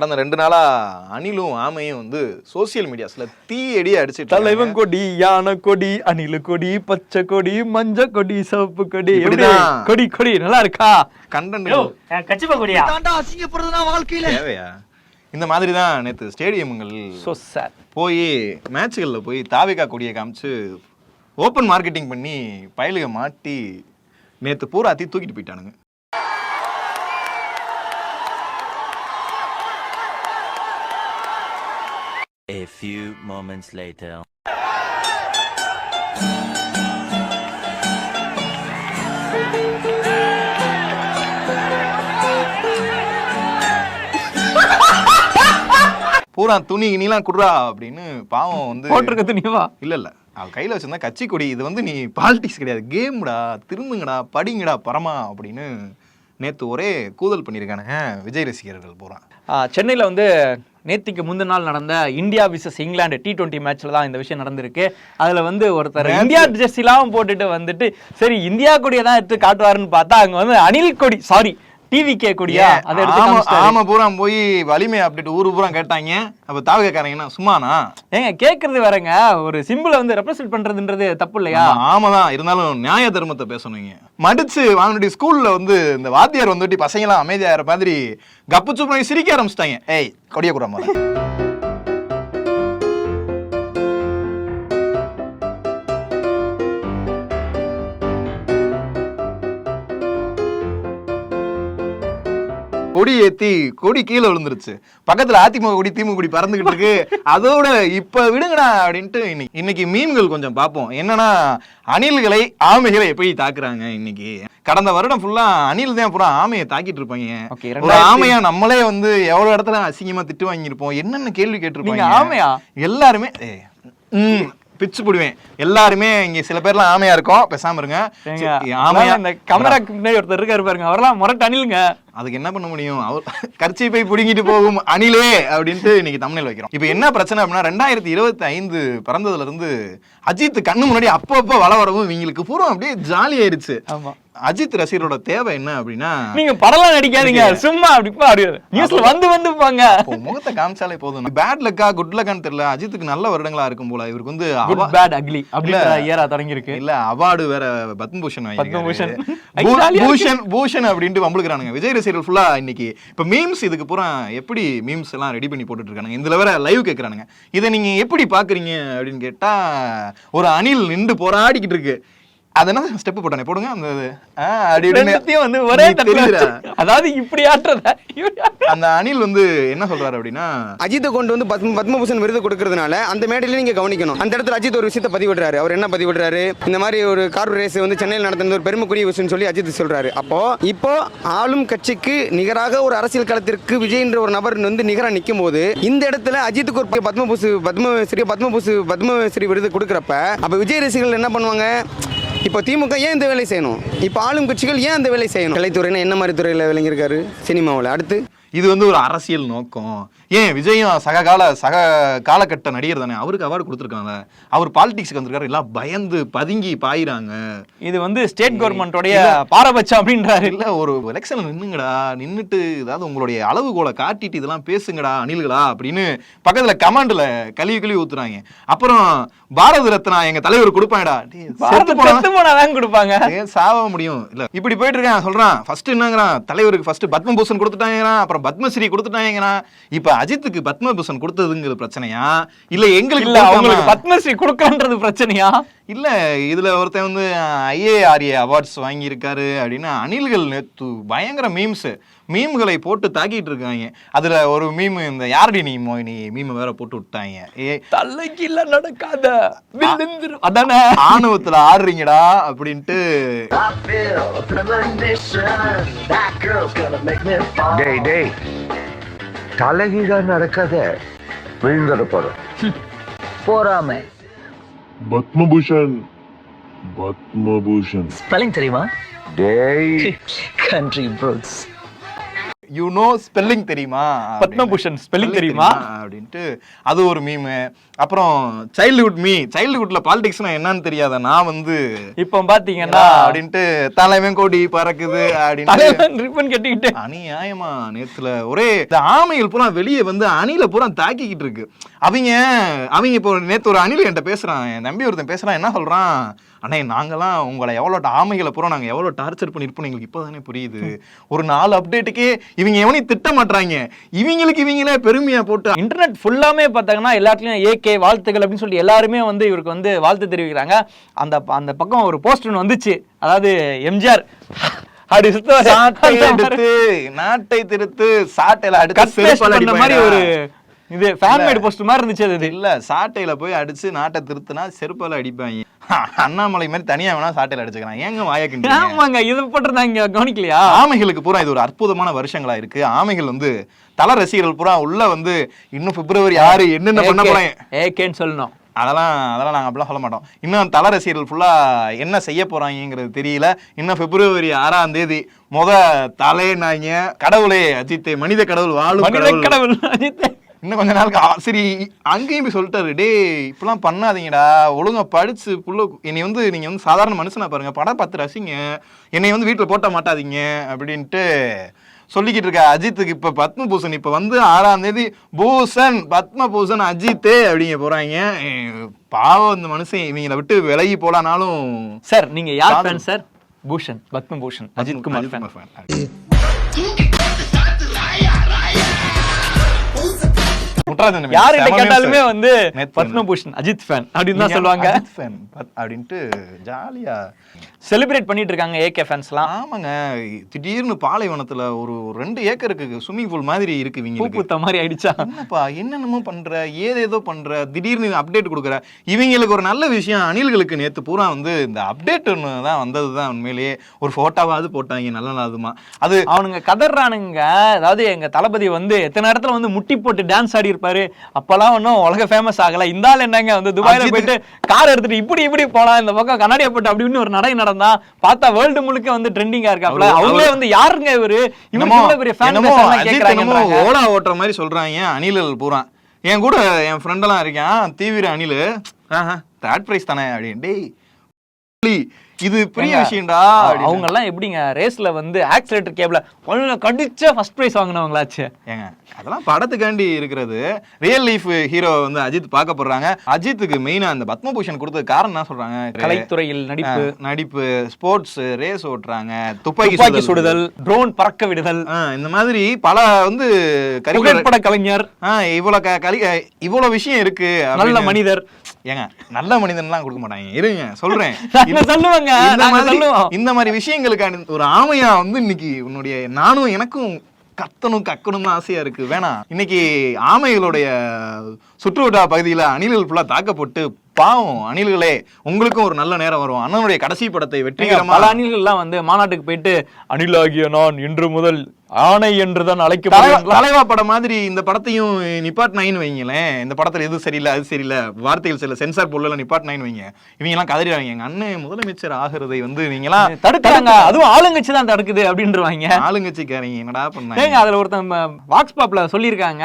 கடந்த ரெண்டு நாளா அணிலும் ஆமையும் வந்து சோசியல் மீடியாஸ்ல தீயடி அடிச்சிட்டு தலைவன் கொடி யானை கொடி அணிலு கொடி பச்சை கொடி மஞ்ச கொடி சிவப்பு கொடி. கொடி கொடி நல்லா இருக்கா? கண்டென்ட் கச்சிப்பா கொடியா? தேவையா? இந்த மாதிரி தான் நேற்று சார் போய் மேட்ச்களில் போய் தாவிகா கொடியை காமிச்சு ஓப்பன் மார்க்கெட்டிங் பண்ணி பயலுக மாட்டி நேற்று பூராத்தி தூக்கிட்டு போயிட்டானுங்க. Few moments later. பூரா துணி கிணிலாம் குடுறா அப்படின்னு பாவம் வந்து போட்டிருக்க துணிவா இல்ல இல்ல. அவ கையில வச்சிருந்தா கட்சி கொடி இது வந்து நீ பாலிடிக்ஸ் கிடையாது. கேம்டா திரும்புங்கடா படிங்கடா பரமா அப்படின்னு நேத்து ஒரே கூதல் பண்ணியிருக்கானுங்க விஜய் ரசிகர்கள் பூரா. சென்னையில் வந்து நேத்திக்கு முந்தின நாள் நடந்த India versus England T twenty மேட்ச்ல தான் இந்த விஷயம் நடந்திருக்கு. அதுல வந்து ஒருத்தர் இந்தியா ஜெர்சிலாம் போட்டுட்டு வந்துட்டு சரி இந்தியா கொடியை தான் எடுத்து காட்டுவாருன்னு பார்த்தா அங்க வந்து அனில் கொடி சாரி டிவி கே கொடியா அதை எடுத்து ஆமா பூரா போய் வலிமை அப்டேட் ஊரு பூரா கேட்டாங்க. அப்ப தாவகக்காரங்கன்னா சும்மானா ஏங்க கேக்குறது வேறங்க. ஒரு சிம்பிளை வந்து ரெப்ரசென்ட் பண்றதுன்றது தப்பு இல்லையா? ஆமா, ஆமாதான். இருந்தாலும் நியாய தர்மத்தை பேசணுங்க மடிச்சு வாங்கிட்டு ஸ்கூல்ல வந்து இந்த வாத்தியார் வந்துட்டு பசங்களாம் அமைதியாகிற மாதிரி கப்பு சுப்பு சிரிக்க ஆரம்பிச்சிட்டாங்க. ஏய் கொடிய கூட கொடி ஏத்தி கொடி கீழே விழுந்துருச்சு. பக்கத்துல அதிமுக கொடி திமுக கொடி பறந்துகிட்டு இருக்கு. அதோட இப்ப விடுங்கடா அப்படின்ட்டு இன்னைக்கு இன்னைக்கு மீன்கள் கொஞ்சம் பார்ப்போம். என்னன்னா அணில்களை ஆமைகளை எப்படி தாக்குறாங்க இன்னைக்கு? கடந்த வருடம் ஃபுல்லா அணில் தான் பூரா ஆமையை தாக்கிட்டு இருப்பாங்க. ஒரு ஆமையா நம்மளே வந்து எவ்வளவு இடத்துல அசிங்கமா திட்டு வாங்கியிருப்போம்? என்னென்ன கேள்வி கேட்டிருப்பாங்க. ஆமையா? எல்லாருமே பிச்சு போடுவேன். எல்லாருமே இங்க சில பேர்லாம் ஆமையா இருக்கோம். பேசாம இருங்க. ஆமையா இந்த கேமராக்கு முன்னாடி ஒருத்தர் இருக்காரு பாருங்க. அவரெல்லாம் முரட்டு அணிலுங்க. அதுக்கு என்ன பண்ண முடியும்? அவர் கர்ச்சி போய் பிடுங்கிட்டு போகும் அணிலே அப்படின்ட்டு இன்னைக்கு தமிழில் வைக்கிறோம். இப்போ என்ன பிரச்சனை அப்படின்னா ரெண்டாயிரத்தி இருபத்தி ஐந்து பிறந்ததுல இருந்து அஜித் கண்ணு முன்னாடி அப்பப்போ வள வரவும் இவங்களுக்கு பூரா அப்படியே ஜாலி ஆயிருச்சு. ஆமா. அஜித் ரசிகரோட தேவை என்ன அப்படின்னா நீங்க படம்லாம் நடிக்காதீங்க சும்மா அப்படி அப்படி நியூஸ்ல வந்து வந்து போங்க. முகத்தை காமிச்சாலே போதும். பேட் லக்கா குட் லக்கான்னு தெரியல அஜித்துக்கு நல்ல வருடங்களா இருக்கும் போல. இவருக்கு வந்து பேட் அக்லி அப்படின்ற ஏரா தொடங்கி இருக்கு இல்ல அவார்டு வேற பத்மபூஷன் பத்மபூஷன். பூஷன் பூஷன் அப்படின்ட்டு வம்பளுக்குறானுங்க விஜய் ரசிகர்கள் ஃபுல்லா இன்னைக்கு. இப்ப மீம்ஸ் இதுக்கு பூரா எப்படி மீம்ஸ் எல்லாம் ரெடி பண்ணி போட்டுட்டு இருக்கானுங்க? இதுல வேற லைவ் கேக்குறானுங்க. இதை நீங்க எப்படி பாக்குறீங்க அப்படின்னு கேட்டா ஒரு அணில் நின்று போராடிக்கிட்டு இருக்கு. அது என்ன ஸ்டெப் போட்டானே போடுங்க அந்த அப்படி வந்து ஒரே அதாவது இப்படி ஆட்டுறத. அந்த அணில் வந்து என்ன சொல்றாரு அப்படின்னா அஜித்தை கொண்டு வந்து பத்ம பத்மபூஷன் விருது கொடுக்கறதுனால அந்த மேடையில நீங்க கவனிக்கணும். அந்த இடத்துல அஜித் ஒரு விஷயத்தை பதிவிடுறாரு. அவர் என்ன பதிவிடுறாரு? இந்த மாதிரி ஒரு கார் ரேஸ் வந்து சென்னையில் நடத்துனது ஒரு பெருமைக்குரிய விஷயம் சொல்லி அஜித் சொல்றாரு. அப்போ இப்போ ஆளும் கட்சிக்கு நிகராக ஒரு அரசியல் களத்திற்கு விஜய்ன்ற ஒரு நபர் வந்து நிகராக நிற்கும் போது இந்த இடத்துல அஜித்துக்கு ஒரு பத்மபூசு பத்மஸ்ரீ பத்மபூசு பத்மஸ்ரீ விருது கொடுக்குறப்ப அப்ப விஜய் ரசிகர்கள் என்ன பண்ணுவாங்க? இப்போ திமுக ஏன் இந்த வேலை செய்யணும்? இப்போ ஆளும் கட்சிகள் ஏன் அந்த வேலை செய்யணும்? கலைத்துறைனா என்ன மாதிரி துறையில் விளங்கியிருக்காரு? சினிமாவில். அடுத்து? இது வந்து ஒரு அரசியல் நோக்கம். ஏன் விஜயும் சக கால சக காலகட்ட நடிகர் தானே? அவருக்கு அவார்டு கொடுத்துருக்காங்க. அவர் பாலிடிக்ஸ்க்கு வந்திருக்காரு. எல்லாம் பயந்து பதுங்கி பாயிறாங்க. இது வந்து ஸ்டேட் கவர்மெண்டோடைய பாரபட்சம் அப்படின்றாரு. இல்ல ஒரு எலெக்ஷன்ல நின்னுங்கடா. நின்னுட்டு ஏதாவது உங்களுடைய அளவுகோலை காட்டிட்டு இதெல்லாம் பேசுங்கடா அணில்களா அப்படின்னு பக்கத்துல கமாண்ட்ல கழுவி கழுவி ஊத்துறாங்க. அப்புறம் பாரத ரத்னா எங்க தலைவர் கொடுப்பாங்கடா. கொடுப்பாங்க. சாவ முடியும்? இல்ல இப்படி போயிட்டு இருக்கேன் சொல்றான். ஃபர்ஸ்ட் என்னங்கிறான். தலைவருக்கு ஃபர்ஸ்ட் பத்மபூஷன் கொடுத்துட்டாங்கிறான் அப்புறம் பத்மஸ்ரீ கொடுத்துட்டாங்கிறான் இப்ப அஜித்துக்கு பத்மபூஷன் கொடுத்ததுங்கிறது பிரச்சனையா? இல்ல எங்களுக்கு இல்ல அவங்களுக்கு பத்மஸ்ரீ கொடுக்கன்றது பிரச்சனையா? இல்ல இதுல ஒருத்தன் வந்து ஐஏஆர்ஏ அவார்ட்ஸ் வாங்கியிருக்காரு அப்படின்னு அணில்கள் நேத்து பயங்கர மீம்ஸ் மீம்களை போட்டு தாக்கிட்டு இருக்காங்க அதுல ஒரு மீம் இந்த யாரடி நீ மோகினி மீம் வேற போட்டு விட்டாங்க. ஏ தலைக்கு இல்ல நடக்காத. அதானே? ஆணவத்துல ஆடுறீங்கடா அப்படின்ட்டு. டேய் டேய். தலைகீழா நடக்காத. விழுந்துட போறோம். போறாம. பத்மபூஷன். பத்மபூஷன். ஸ்பெல்லிங் தெரியுமா? டேய். Country fruits you know spelling தெரியுமா? பத்மபூஷன் spelling தெரியுமா? அப்படின்ட்டு அது ஒரு மீமு அப்புறம் சைல்ட்ஹுட் மீ சைல்ட்ஹுட்ல பாலிடிக்ஸ்னா என்னன்னு தெரியாத நான் வந்து இப்போ பாத்தீங்கன்னா அப்படின்ட்டு தலைவன் கொடி பறக்குது அப்படின்ட்டு. தலைவன் ரிப்பன் கட்டிக்கிட்டு. அநியாயமா நேத்துல. ஒரே இந்த ஆமைகள் பூரா வெளியே வந்து அணில பூரா தாக்கிக்கிட்டு இருக்கு. அவங்க அவங்க இப்போ நேத்து ஒரு அணில் என்கிட்ட பேசுறான். என் தம்பி ஒருத்தன் பேசுறான் என்ன சொல்றான்? அண்ணே நாங்கெல்லாம் உங்களை எவ்வளோ ஆமைகளை பூரா நாங்க எவ்வளோ டார்ச்சர் பண்ணிருப்போம் எங்களுக்கு இப்போதானே புரியுது. ஒரு நாலு அப்டேட்டுக்கே இவங்க எவனையும் திட்ட மாட்றாங்க. இவங்களுக்கு இவங்களே பெருமையா போட்டு இன்டர்நெட் ஃபுல்லாமே பார்த்தாங்கன்னா எல்லாத்துலயும் ஏகே வாழ்த்துக்கள் அப்படின்னு சொல்லி எல்லாருமே வந்து இவருக்கு வந்து வாழ்த்து தெரிவிக்கிறாங்க. அந்த அந்த பக்கம் ஒரு போஸ்ட் ஒன்று வந்துச்சு. அதாவது எம்ஜிஆர். நாட்டை திருத்து சாட்டையில பண்ண மாதிரி. ஒரு இது ஃபேன் மேட் போஸ்ட் மாதிரி இருந்துச்சு அது. இல்ல சாட்டையில போய் அடிச்சு நாட்டை திருத்துனா செருப்பால அடிப்பாங்க அண்ணாமலை மாதிரி தனியா வேணா சாட்டையில அடிச்சுக்கிறான் ஏங்க வாயக்கின்றீங்க ஆமாங்க இது போட்டிருந்தாங்க கவனிக்கலையா? ஆமைகளுக்கு பூரா இது ஒரு அற்புதமான வருஷங்களா இருக்கு. ஆமைகள் வந்து தல ரசிகர்கள் பூரா உள்ள வந்து இன்னும் பிப்ரவரி ஆறு என்னென்ன பண்ண போறேன் ஏகேன்னு சொல்லணும். அதெல்லாம் அதெல்லாம் நாங்க அப்படிலாம் சொல்ல மாட்டோம். இன்னும் தல ரசிகர்கள் ஃபுல்லா என்ன செய்ய போறாங்கங்கிறது தெரியல. இன்னும் பிப்ரவரி ஆறாம் தேதி முத தலைனாங்க கடவுளே அஜித்தே மனித கடவுள் வாழும் கடவுள். கடவுள் அஜித் இன்னும் கொஞ்ச நாளுக்கு ஆ- சரி அங்கேயும் போய் சொல்லிட்டாரு. டேய் இப்படிலாம் பண்ணாதீங்கடா. ஒழுங்கா படிச்சு புள்ள என்னை வந்து நீங்க வந்து சாதாரண மனுஷனா பாருங்க. படம் பார்த்து ரசிங்க. என்னை வந்து வீட்டுல போட்ட மாட்டாதீங்க. அப்படின்ட்டு சொல்லிக்கிட்டு இருக்க அஜித்துக்கு இப்ப பத்மபூஷன் இப்ப வந்து ஆறாம் தேதி பூஷன் பத்மபூஷன் அஜித்தே அப்படிங்க போறாங்க. பாவம் இந்த மனுஷன். இவங்களை விட்டு விலகி போலானாலும் சார் நீங்க யார். Fan sir? Bhushan Padma Bhushan Ajith Kumar fan தம்பி. யாருகிட்ட. கேட்டாலுமே வந்து பத்மபூஷன் அஜித் ஃபேன் அப்படின்னு தான் சொல்லுவாங்க அஜித் பத்- அப்படின்ட்டு ஜாலியா செலிப்ரேட் பண்ணிட்டு இருக்காங்க ஏகே ஃபேன்ஸ்லாம் ஆமாங்க. திடீர்னு பாலைவனத்துல ஒரு ரெண்டு ஏக்கருக்கு ஸ்விம்மிங் பூல் மாதிரி இருக்கு பூ இவங்களுக்கு. பூத்த மாதிரி ஆயிடுச்சா? என்னப்பா என்னென்னமோ பண்ற ஏதேதோ பண்ற திடீர்னு அப்டேட் கொடுக்குற. இவங்களுக்கு ஒரு நல்ல விஷயம் அணில்களுக்கு நேத்து பூரா வந்து இந்த அப்டேட் ஒன்று தான் வந்தது தான் உண்மையிலேயே. ஒரு போட்டோவாவது போட்டாங்க நல்ல நாதுமா அது அவனுங்க கதறானுங்க அதாவது எங்க தளபதி வந்து எத்தனை இடத்துல வந்து முட்டி போட்டு டான்ஸ் ஆடி இருப்பாரு அப்பெல்லாம் ஒன்றும் உலக ஃபேமஸ் ஆகல. இந்த ஆள் என்னங்க வந்து துபாயில போயிட்டு கார் எடுத்துட்டு இப்படி இப்படி போலாம் இந்த பக்கம் கண்ணாடியை போட்டு அப்படி இப்படின்னு ஒரு நடை நடந்தா பார்த்தா வேர்ல்டு முழுக்க வந்து ட்ரெண்டிங்கா இருக்காப்ல அவங்களே வந்து யாருங்க இவரு? இவ்வளவு பெரிய ஃபேன் கேக்குறாங்க ஓலா ஓட்டுற மாதிரி சொல்றாங்க. அணில்கள் பூரா. என் கூட என் ஃப்ரெண்டெல்லாம் இருக்கான் தீவிர அணில் தேர்ட் பிரைஸ் தானே அப்படின்னு. டேய் இது பெரிய விஷயம்டா அவங்க. எல்லாம் எப்படிங்க ரேஸ்ல வந்து ஆக்சிலேட்டர் கேப்ல ஒன்னு கடிச்ச ஃபர்ஸ்ட் பிரைஸ் வாங்கினவங்களாச்சு. ஏங்க அதெல்லாம் படத்துக்காண்டி இருக்கிறது. ரியல் லைஃப் ஹீரோ வந்து அஜித் பார்க்க போடுறாங்க அஜித்துக்கு மெயினா அந்த பத்மபூஷன் கொடுத்தது காரணம் என்ன சொல்றாங்க? கலைத்துறையில் நடிப்பு. நடிப்பு ஸ்போர்ட்ஸ் ரேஸ் ஓட்டுறாங்க துப்பாக்கி சுடுதல். ட்ரோன் பறக்க விடுதல். இந்த மாதிரி பல வந்து புகைப்பட கலைஞர். இவ்வளவு கலி இவ்வளவு விஷயம் இருக்கு நல்ல மனிதர். ஏங்க நல்ல மனிதன்லாம் கொடுக்க மாட்டாங்க. இருங்க சொல்றேன். சொல்லுவோங்க. இந்த நாங்க மாதிரி சொல்லுவோம். இந்த மாதிரி விஷயங்களுக்கான ஒரு ஆமையா வந்து இன்னைக்கு உன்னுடைய நானும் எனக்கும் கத்தணும் கக்கணும் தான் ஆசையா இருக்கு. வேணாம் இன்னைக்கு ஆமைகளுடைய சுற்றுவட்டா பகுதியில அணில்கள் ஃபுல்லா தாக்கப்பட்டு பாவம் அணில்களே உங்களுக்கும் ஒரு நல்ல நேரம் வரும். அண்ணனுடைய கடைசி படத்தை ஏங்க, வெற்றிகரமா பல அணில்கள்லாம் வந்து மாநாட்டுக்கு போயிட்டு அணிலாகிய நான் இன்று முதல் ஆணை என்றுதான் தலைவா அழைக்கப்படுவேன் தலைவா படம் மாதிரி இந்த படத்தையும் நிப்பாட் நைன் வைங்களேன். இந்த படத்துல எது சரியில்லை அது சரியில்லை. வார்த்தைகள் சில சென்சார் பொருள் நிப்பாட் நைன் வைங்க. இவங்க எல்லாம் கதறிடுவாங்க. எங்க அண்ணன் முதலமைச்சர் ஆகிறதை வந்து நீங்க எல்லாம் தடுக்கிறாங்க. அதுவும் ஆளுங்கட்சி தான் தடுக்குது அப்படின்றவாங்க. ஆளுங்கட்சிக்காரங்க என்னடா பண்ணாங்க? அதுல ஒருத்தன் வாக்ஸ் பாப்ல சொல்லியிருக்காங்க.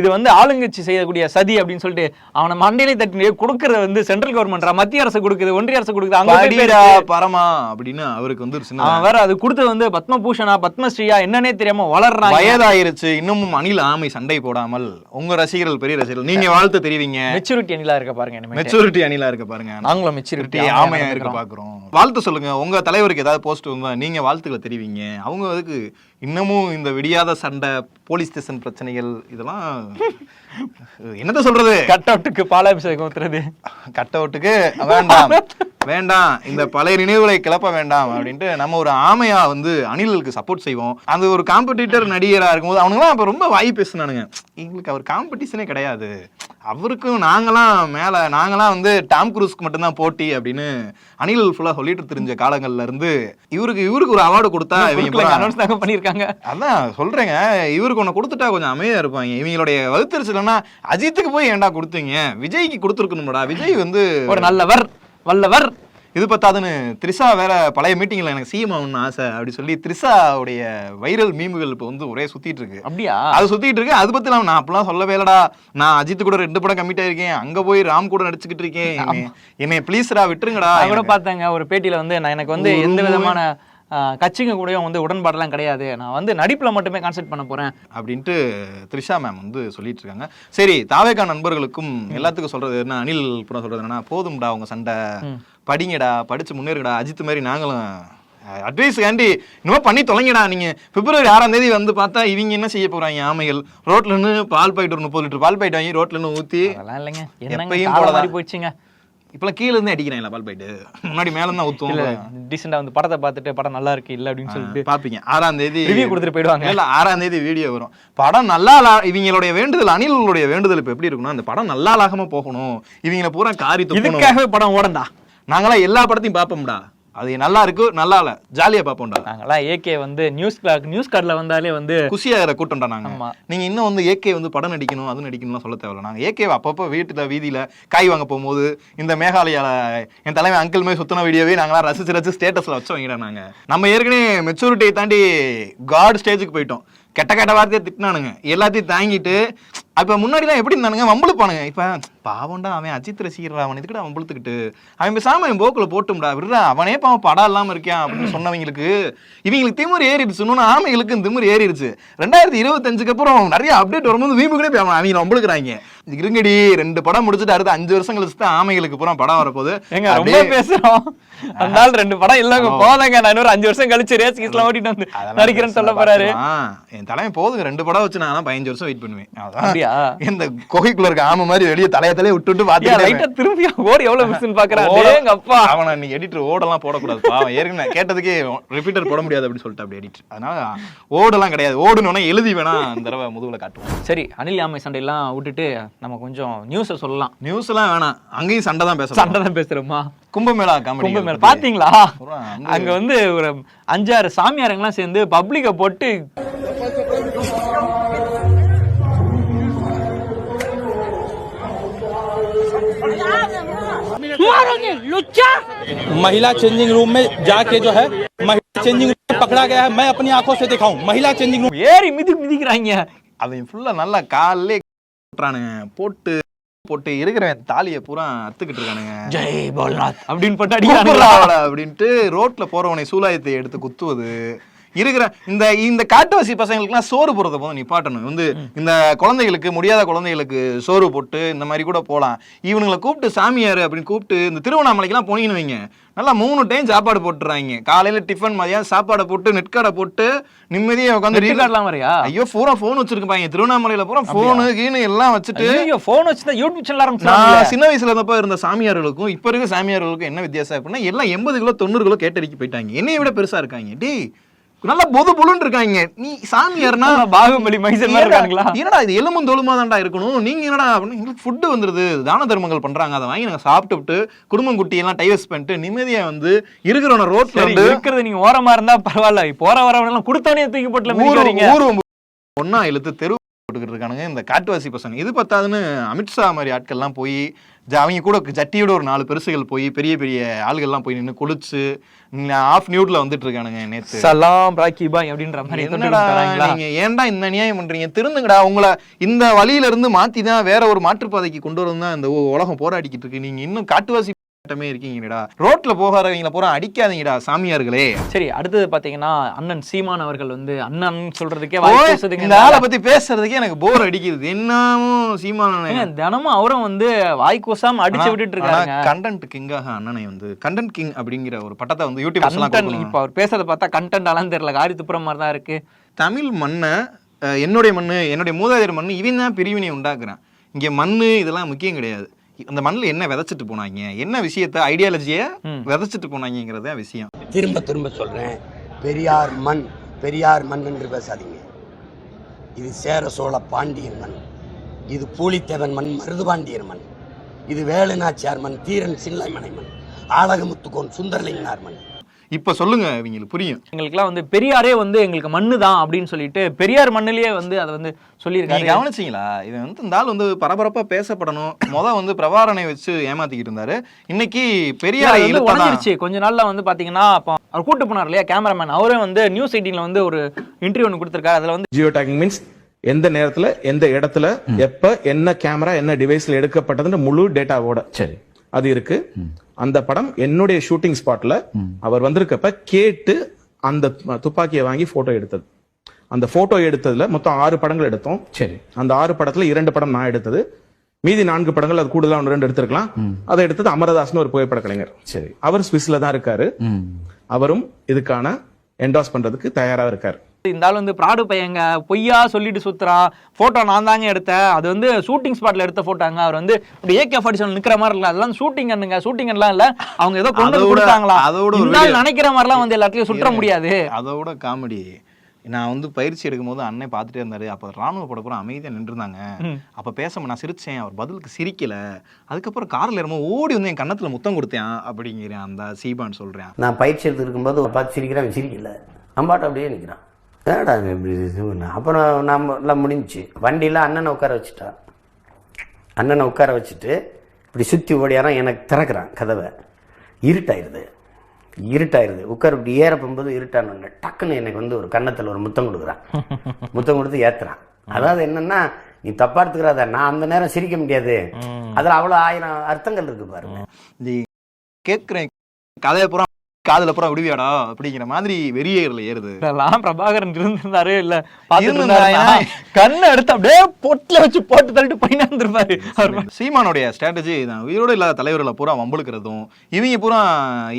இது வந்து ஆளுங்கட்சி செய்யக்கூடிய சதி அப்படின்னு சொல்லிட்டு அவனை மண்டையிலே தட்டி கொடுக்கறது வந்து சென்ட்ரல் கவர்மெண்ட்ரா மத்திய அரசு கொடுக்குது ஒன்றிய அரசு கொடுக்குது பேருக்கு. பரமா அப்படின்னு அவருக்கு வந்து வேற அது கொடுத்தது வந்து பத்மபூஷனா பத்மஸ்ரீயா என்னன்னே தெரியாம வளர்றாங்க. வயதாயிருச்சு இன்னமும் அணில் ஆமை சண்டை போடாமல் உங்க ரசிகர்கள் பெரிய ரசிகர்கள் நீங்க வாழ்த்து தெரிவிங்க. மெச்சூரிட்டி அணிலா இருக்க பாருங்க. மெச்சூரிட்டி அணிலா இருக்க பாருங்க. நாங்களும் மெச்சூரிட்டி ஆமையா இருக்க பாக்குறோம். வாழ்த்து சொல்லுங்க. உங்க தலைவருக்கு ஏதாவது போஸ்ட் வந்தா நீங்க வாழ்த்துக்களை தெரிவிங்க. அவங்க அதுக்கு இன்னமும் இந்த விடியாத சண்டை போலீஸ் ஸ்டேஷன் பிரச்சனைகள் இதெல்லாம் என்னத்த சொல்றது? கட் அவுட்டுக்கு பாலாபிஷேகம் ஊத்துறது. கட் அவுட்டுக்கு வேண்டாம். வேண்டாம் இந்த பழைய நினைவுகளை கிளப்ப வேண்டாம் அப்படின்ட்டு நம்ம ஒரு ஆமையா வந்து அணில்களுக்கு சப்போர்ட் செய்வோம். அந்த ஒரு காம்படிட்டர் நடிகரா இருக்கும்போது அவனுங்களாம் அப்ப ரொம்ப வாய் பேசுனானுங்க. எங்களுக்கு அவர் காம்படிஷனே கிடையாது. அவருக்கும் நாங்களாம் மேல நாங்களாம் வந்து டாம் குரூஸ்க்கு மட்டும்தான் போட்டி அப்படின்னு அணில் ஃபுல்லா சொல்லிட்டு தெரிஞ்ச காலங்கள்ல இருந்து இவருக்கு இவருக்கு ஒரு அவார்டு கொடுத்தா இவங்க அனௌன்ஸ் தாங்க பண்ணிருக்காங்க அதான் சொல்றேங்க. இவருக்கு ஒண்ணு கொடுத்துட்டா கொஞ்சம் அமைதியா இருப்பாங்க. இவங்களுடைய வகுத்தரிசலன்னா அஜித்துக்கு போய் ஏன்டா கொடுத்தீங்க? விஜய்க்கு கொடுத்துருக்கணும்டா. விஜய் வந்து ஒரு நல்லவர். வல்லவர். இது பத்தாதுன்னு த்ரிஷா வேற பழைய மீட்டிங்ல எனக்கு சிஎம் ஆகணும்னு ஆசை. அப்படி சொல்லி த்ரிஷாவுடைய வைரல் மீமுகள் இப்போ வந்து ஒரே சுத்திட்டு இருக்கு. அப்படியா? அது சுத்திட்டு இருக்கு. அது பத்தி நான் அப்படிலாம் சொல்லவே இல்லடா. நான் அஜித் கூட ரெண்டு படம் கமிட் ஆயிருக்கேன். அங்க போய் ராம் கூட நடிச்சுக்கிட்டு இருக்கேன். என்னை- ப்ளீஸ்ரா விட்டுருங்கடா. கூட. பார்த்தேங்க. ஒரு பேட்டியில வந்து நான் எனக்கு வந்து எந்த விதமான கட்சிங்க கூடயும் வந்து உடன்பாடெல்லாம் கிடையாது. நான் வந்து நடிப்புல மட்டுமே கான்சென்ட் பண்ண போறேன். அப்படின்ட்டு த்ரிஷா மேம் வந்து சொல்லிட்டு இருக்காங்க. சரி தாவேகா நண்பர்களுக்கும் எல்லாத்துக்கும் சொல்றது என்ன? அனில் புறம் சொல்றது என்னன்னா போதும்டா உங்க சண்டை. படிங்கடா படிச்சு முன்னேறுங்கடா. அஜித் மாதிரி நாங்களும் அட்வைஸ் காண்டி இன்னும் பண்ணி தொலைங்கடா. நீங்க பிப்ரவரி ஆறாம் தேதி வந்து பார்த்தா இவங்க என்ன செய்ய போறாங்க? ஆமைகள். ரோட்ல இருந்து பால் பாக்கெட் ஒரு முப்பது லிட்டர் பால் பாக்கெட் வாங்கி ரோட்ல இருந்து அதெல்லாம் இல்லைங்க. எப்பயும். மாறி போயிடுச்சுங்க. இப்பெல்லாம் கீழ இருந்து அடிக்கிறாங்களா பால் பாக்கெட் முன்னாடி மேல தான் இல்ல ஊத்துவோம் டீசெண்டா வந்து படத்தை பார்த்துட்டு படம் நல்லா இருக்கு இல்ல அப்படின்னு சொல்லிட்டு பாப்பீங்க ஆறாம் தேதி ரிவ்யூ கொடுத்துட்டு போயிடுவாங்க. இல்ல ஆறாம் தேதி வீடியோ வரும். படம் நல்லா இவங்களுடைய வேண்டுதல் அனிலுடைய வேண்டுதல் இப்ப எப்படி இருக்கும்னா அந்த படம் நல்லா இல்லாம போகணும். இவங்கள பூரா காரி இதுக்காகவே படம் ஓடண்டா? நாங்களாம் எல்லா படத்தையும் பார்ப்போம்டா. அது நல்லா இருக்கு நல்லா இல்ல. ஜாலியா பார்ப்போம்டா நாங்கெல்லாம் ஏகே வந்து நியூஸ் நியூஸ் கார்டில் வந்தாலே வந்து குஷியாகிற கூட்டம்டா நாங்க. நீங்க இன்னும் வந்து ஏகே வந்து படம் நடிக்கணும் அது நடிக்கணும்லாம் சொல்ல தேவையில்ல. நாங்க ஏகே அப்பப்போ வீட்டுல வீதியில காய் வாங்க போகும்போது இந்த மேகாலயால என் தலைவன் அங்கிள் மாதிரி சுத்தின வீடியோவே நாங்களாம் ரசிச்சு ரசிச்சு ஸ்டேட்டஸ்ல வச்சவங்கடா நாங்க. நம்ம ஏற்கனவே மெச்சூரிட்டியை தாண்டி காட் ஸ்டேஜுக்கு போயிட்டோம். கெட்ட கெட்ட வார்த்தையை திட்டினானுங்க. எல்லாத்தையும் தாங்கிட்டு அப்போ முன்னாடிலாம் எப்படி இருந்தானுங்க? வம்பளுப்பானுங்க இப்போ பாவம்டா அவன் அஜித் ரசிகர்டா அவன் இதுக்கிட்ட வம்பளுத்துக்கிட்டு அவன் பேசாம அவன் போக்கில் போட்டும்டா. விடுறா அவனே பாவம் படம் இல்லாமல் இருக்கான் அப்படின்னு சொன்னவங்களுக்கு இவங்களுக்கு திமிர் ஏறிடுச்சு. இன்னொன்னு ஆமைகளுக்கு திமுறை ஏறிடுச்சு. ரெண்டாயிரத்தி இருபத்தஞ்சுக்கு அப்புறம் நிறைய அப்டேட் வரும்போது வீம்பு போய் அவன் அவங்க வம்புழுக்கிறாங்க. இருங்கடி ரெண்டு படம் முடிச்சுட்டு அடுத்து அஞ்சு வருஷம் கழிச்சு தான் ஆமைகளுக்கு பூரா படம் வரப்போகுது. எங்க ரொம்ப பேசுறோம். அந்த ரெண்டு படம் இல்லங்க போதாங்க நான் இன்னொரு அஞ்சு வருஷம் கழிச்சு ரேஸ் கீஸ்லாம் ஓட்டிட்டு வந்து நடிக்கிறேன்னு சொல்ல போறாரு. என் தலைவன் போதுங்க ரெண்டு படம் வச்சு நான் பதினஞ்சு வருஷம் வெயிட் பண்ணுவேன். அதான். இந்த குகைக்குள்ள இருக்க ஆமை மாதிரி வெளியே தலைய தலைய விட்டு விட்டு பாத்துட்டு திரும்பி ஓடி எவ்வளவு மிஸ்ன்னு பாக்குறான் அப்பா. அவனை இன்னைக்கு எடிட்டர் ஓடெல்லாம் போடக்கூடாது. பாவம் ஏற்கனவே கேட்டதுக்கே ரிப்பீட்டர் போட முடியாது அப்படின்னு சொல்லிட்டு அப்படி எடிட்டர் அதனால ஓடெல்லாம் கிடையாது. ஓடுனோன்னா எழுதி வேணா இந்த தடவை முதுகுல காட்டுவோம். சரி அனில் யாமை சண்டையெல்லாம் விட்டுட்டு நம்ம கொஞ்சம் நியூஸை சொல்லலாம் நியூஸ் எல்லாம் வேணாம் அங்கேயும் சண்டை தான் பேசலாம் சண்டை தான் பேசுறோமா கும்பமேளா காமெடி கும்பமேளா பாத்தீங்களா பூரா வந்து- அங்க வந்து ஒரு அஞ்சாறு சாமியாருங்கெல்லாம் சேர்ந்து பப்ளிக்க போட்டு महिला चेंजिंग रूम में जाके जो है महिला चेंजिंग रूम में पकड़ा गया है मैं अपनी आंखों से दिखाऊं महिला चेंजिंग रूम ஏறி மிதி மிதிக்கிறாங்க அவன் ஃபுல்லா நல்லா காலிலே போட்டுறானுங்க. போட்டு போட்டு இருக்கிறவன் தாலியை பூரா அத்துக்கிட்டு இருக்கானுங்க. ஜெய் போல்நாத். அப்படின்னு போட்டு அடிக்கிறானுங்களா அப்படின்ட்டு ரோட்ல போறவனை சூலாயத்தை எடுத்து குத்துவது. இருக்கிற இந்த இந்த காட்டுவாசி பசங்களுக்குலாம் சோறு போடுறத போதும் நிப்பாட்டணும். வந்து இந்த குழந்தைகளுக்கு முடியாத குழந்தைகளுக்கு சோறு போட்டு இந்த மாதிரி கூட போலாம். இவனுங்களை கூப்பிட்டு சாமியார் அப்படின்னு கூப்பிட்டு இந்த திருவண்ணாமலைக்கெல்லாம் போனீங்கன்னு வைங்க. நல்லா மூணு டைம் சாப்பாடு போட்டுறாங்க. காலையில டிஃபன் மதியம் சாப்பாடை போட்டு நெட்காடை போட்டு நிம்மதியா உட்காந்து நெட் கார்டுலாம் வரையா? ஐயோ பூரா போன் வச்சிருப்பாங்க திருவண்ணாமலையில பூரா போனு கீனு எல்லாம் வச்சுட்டு ஐயோ போன் வச்சு தான் யூடியூப் சேனல் ஆரம்பிச்சாங்க சின்ன வயசுல இருந்தப்ப இருந்த சாமியார்களுக்கும் இப்ப இருக்க சாமியார்களுக்கும் என்ன வித்தியாசம் அப்படின்னா எல்லாம் எண்பது கிலோ தொண்ணூறு கிலோ கேட்டடிக்கு போயிட்டாங்க. என்னைய விட பெருசா இருக்காங்க. டேய் நல்லா பொது பொலுன்னு இருக்காங்க. நீ சாமியார்னா பாகுபலி மைசன் என்னடா இது எலும்பும் தோலுமா தான்டா இருக்கணும்? நீங்க என்னடா எங்களுக்கு ஃபுட்டு வந்துருது? தான தர்மங்கள் பண்றாங்க. அதை வாங்கி நாங்க சாப்பிட்டுவிட்டு குடும்பம் குட்டி எல்லாம் டைவர்ஸ் பண்ணிட்டு நிம்மதியா வந்து இருக்கிறவன ரோட்ல இருக்கிறது நீங்க ஓரமா இருந்தா பரவாயில்ல. போற வரவங்க எல்லாம் கொடுத்தவனே தூக்கி போட்டுல ஊரு மிதிக்கிறீங்க ஊரு ஒன்னா இழுத்து தெரு போட்டுக்கிட்டு இருக்கானுங்க இந்த காட்டுவாசி பசங்க. இது பத்தாதுன்னு அமித்ஷா மாதிரி ஆட்கள்லாம் போய் அவங்க கூட ஜட்டியோட ஒரு நாலு பெருசுகள் போய் பெரிய பெரிய ஆள்கள்லாம் போய் நின்று குளிச்சு ஆஃப் நியூட்ல வந்துட்டு இருக்கானுங்க நேத்து. சலாம் ராக்கி பாய் அப்படின்ற மாதிரி என்னடா? நீங்க ஏன்டா இந்த அநியாயம் பண்றீங்க? திருந்துங்கடா. உங்களை இந்த வழியில இருந்து மாத்தி தான் வேற ஒரு மாற்றுப்பாதைக்கு கொண்டு வரணும் தான் இந்த உலகம் போராடிக்கிட்டு இருக்கு. நீங்க இன்னும் காட்டுவாசி ட்டமே இருக்கீங்கடா. ரோட்ல போகாதவங்கள பூரா அடிக்காதீங்கடா சாமியார்களே. சரி அடுத்தது பாத்தீங்கன்னா அண்ணன் சீமான் அவர்கள் வந்து அண்ணன் சொல்றதுக்கே வாய் பேசுறதுக்கு இந்த ஆளை பத்தி பேசுறதுக்கே எனக்கு போர் அடிக்குது. என்னமும் சீமான தினமும் அவரும் வந்து வாய் கூசாம அடிச்சு விட்டுட்டு இருக்காங்க கண்டென்ட் கிங்காக அண்ணனை வந்து கண்டென்ட் கிங் அப்படிங்கிற ஒரு பட்டத்தை வந்து யூடியூப் கண்டென்ட் இப்ப அவர் பேசுறத பார்த்தா கண்டென்ட் அலாம் தெரியல. காரி துப்புற மாதிரி தான் இருக்கு. தமிழ் மண்ணை என்னுடைய மண்ணு என்னுடைய மூதாதையர் மண்ணு இவன் தான் பிரிவினை உண்டாக்குறான். இங்க மண்ணு இதெல்லாம் முக்கியம் கிடையாது. அந்த மண்ணில் என்ன விதைச்சிட்டு போனாங்க? என்ன விஷயத்த ஐடியாலஜியை. விதைச்சிட்டு போனாங்கிறத விஷயம். திரும்ப திரும்ப சொல்றேன். பெரியார் மண் பெரியார் மண் என்று பேசாதீங்க. இது சேர சோழ பாண்டியன் மண். இது பூலித்தேவன் மண் மருதுபாண்டியர் மண். இது வேலுநாச்சியார் மண் தீரன் சின்னைமனை மண். ஆலகமுத்துக்கோன் சுந்தரலிங்கனார் மண். இப்ப சொல்லுங்க இவங்களுக்கு புரியும். எங்களுக்குலாம் வந்து பெரியாரே வந்து எங்களுக்கு மண்ணு தான் அப்படின்னு சொல்லிட்டு பெரியார் மண்ணுலயே வந்து அதை வந்து நீங்க சொல்லியிருக்காரு கவனிச்சீங்களா? இவன் வந்து இந்த ஆள் வந்து பரபரப்பா பேசப்படணும். முத வந்து பிரபாரனை வச்சு ஏமாத்திக்கிட்டு இருந்தாரு. இன்னைக்கு பெரியாரை உடஞ்சிருச்சு. கொஞ்ச நாள்ல வந்து பாத்தீங்கன்னா அப்போ அவர் கூட்டு போனார் இல்லையா கேமராமேன் அவரே வந்து நியூஸ் எயிட்டீன்ல வந்து ஒரு இன்டர்வியூ ஒன்று கொடுத்திருக்காரு. அதுல வந்து ஜியோ டேக்கிங் மீன்ஸ் எந்த நேரத்துல எந்த இடத்துல எப்ப என்ன கேமரா என்ன டிவைஸ்ல எடுக்கப்பட்டதுன்னு முழு டேட்டாவோட சரி. அது இருக்கு. அந்த படம் என்னுடைய ஷூட்டிங் ஸ்பாட்ல அவர் வந்திருக்கப்ப கேட்டு அந்த துப்பாக்கியை வாங்கி போட்டோ எடுத்தது. அந்த போட்டோ எடுத்ததுல மொத்தம் ஆறு படங்கள் எடுத்தோம். சரி. அந்த ஆறு படத்துல இரண்டு படம் நான் எடுத்தது. மீதி நான்கு படங்கள் அது கூடுதலா ஒன்று ரெண்டு எடுத்திருக்கலாம். அதை எடுத்தது அமரதாஸ்னு ஒரு புகைப்பட கலைஞர். சரி. அவர் சுவிஸ்ல தான் இருக்காரு. அவரும் இதுக்கான என்டாஸ் பண்றதுக்கு தயாரா இருக்காரு. இந்த ஆள் வந்து ப்ராடு பையங்க பொய்யா சொல்லிட்டு சுத்துறான் போட்டோ நான் தாங்க எடுத்தேன். அது வந்து ஷூட்டிங் ஸ்பாட்ல எடுத்த போட்டோங்க அவர் வந்து இப்படி ஏகே ஃபார்ட்டி நிக்கிற மாதிரி இல்ல. அதெல்லாம் ஷூட்டிங் பண்ணுங்க ஷூட்டிங் எல்லாம் இல்ல. அவங்க ஏதோ கொண்டு கொடுத்தாங்களா அதோட. நினைக்கிற மாதிரிலாம் வந்து எல்லாத்தையும் சுற்ற முடியாது. அதோட காமெடி நான் வந்து பயிற்சி எடுக்கும்போது அண்ணன் பார்த்துட்டே இருந்தாரு. அப்ப ராணுவ பட பூரா அமைதியா நின்றுருந்தாங்க. அப்ப பேச நான் சிரிச்சேன். அவர் பதிலுக்கு சிரிக்கல. அதுக்கப்புறம் கார்ல ஏறுமோ ஓடி வந்து என் கன்னத்துல முத்தம் கொடுத்தேன். அப்படிங்கிறேன் அந்த சீபான் சொல்றேன். நான் பயிற்சி எடுத்து இருக்கும்போது ஒரு பார்த்து சிரிக்கிறான். சிரிக்கல. அம்பாட்ட அப்படியே நிற்கிறான் இவன் இப்படி இது? அப்புறம் நம்ம எல்லாம் முடிஞ்சுச்சு. வண்டியில் அண்ணனை உட்கார வச்சுட்டான். அண்ணனை உட்கார வச்சுட்டு இப்படி சுற்றி ஓடியாரான் எனக்கு திறக்கிறான் கதவை. இருட்டாயிருது. இருட்டாயிருது. உட்கார இப்படி ஏற போகும்போது இருட்டான டக்குன்னு எனக்கு வந்து ஒரு கன்னத்தில் ஒரு முத்தம் கொடுக்குறான். முத்தம் கொடுத்து ஏத்துறான். அதாவது என்னன்னா நீ தப்பா எடுத்துக்கிறாத. நான் அந்த நேரம் சிரிக்க முடியாது. அதுல அவ்வளவு ஆயிரம் அர்த்தங்கள் இருக்கு பாருங்க. கேட்கிறேன் கதையை பூரா காதுல பூரா விடுவியாடா? அப்படிங்கிற மாதிரி வெறியேறல ஏறுது. இதெல்லாம் பிரபாகரன் இருந்திருந்தாரு இல்ல கண்ணை எடுத்து அப்படியே பொட்டில வச்சு போட்டு தள்ளிட்டு போயினே இருந்திருப்பாரு. சீமானுடைய ஸ்ட்ராட்டஜி தான் உயிரோடு இல்லாத தலைவர்களை பூரா வம்பளுக்கிறதும் இவங்க பூரா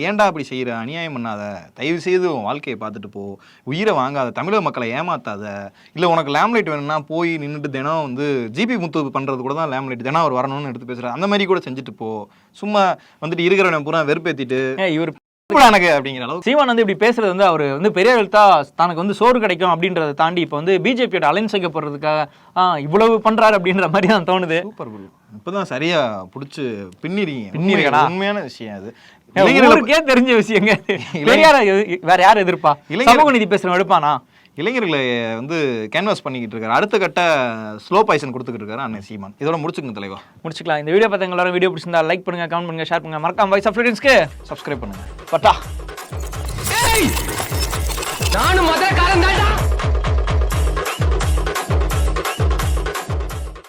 ஏன்டா அப்படி செய்யற? அநியாயம் பண்ணாத. தயவு செய்து உன் வாழ்க்கையை பார்த்துட்டு போ. உயிரை வாங்காத. தமிழக மக்களை ஏமாத்தாத. இல்லை உனக்கு லேம்லைட் வேணும்னா போய் நின்றுட்டு தினம் வந்து ஜிபி முத்து பண்றது கூட தான் லேம்லைட். தினம் அவர் வரணும்னு எடுத்து பேசுற அந்த மாதிரி கூட செஞ்சுட்டு போ. சும்மா வந்துட்டு இருக்கிறவனை பூரா வெறுப்பேத்திட்டு இவர் "இப்படா எனக்கு அப்படிங்கிற அளவுக்கு. சீமான் வந்து இப்படி பேசுறது வந்து அவர் வந்து பெரிய எழுத்தா தனக்கு வந்து சோறு கிடைக்கும் அப்படின்றத தாண்டி இப்போ வந்து பிஜேபியோட அலைன்ஸ் போறதுக்காக இவ்வளவு பண்றாரு அப்படின்ற மாதிரி தான் தோணுது. சூப்பர் ப்ரோ இப்பதான் சரியா புடிச்சு பின்னிருக்கீங்க. பின்னிருக்கடா. உண்மை- உண்மையான விஷயம் அது. ஏன் இளைஞர்களை ஊருக்கே தெரிஞ்ச விஷயங்க. பெரியார வேற யார் எதிர்ப்பா? சமூக நீதி பேசுறவன் எடுப்பானா? இளைஞர்களை வந்து கேன்வாஸ் பண்ணிக்கிட்டு இருக்காரு. அடுத்த கட்ட ஸ்லோ பாய்சன் கொடுத்துக்கிட்டு இருக்காரு அண்ணன் சீமான். இதோட முடிச்சுக்கங்க தலைவா. முடிச்சுக்கலாம். இந்த வீடியோ பார்த்தவங்க எல்லாரும் வீடியோ பிடிச்சிருந்தா லைக் பண்ணுங்க கமெண்ட் பண்ணுங்க ஷேர் பண்ணுங்க. மறக்காம வாய்ஸ் ஆஃப் ஃப்ரெண்ட்ஸ்க்கு சப்ஸ்கிரைப் பண்ணுங்க. பட்டா. நானும் மதுரக்காரன் தான்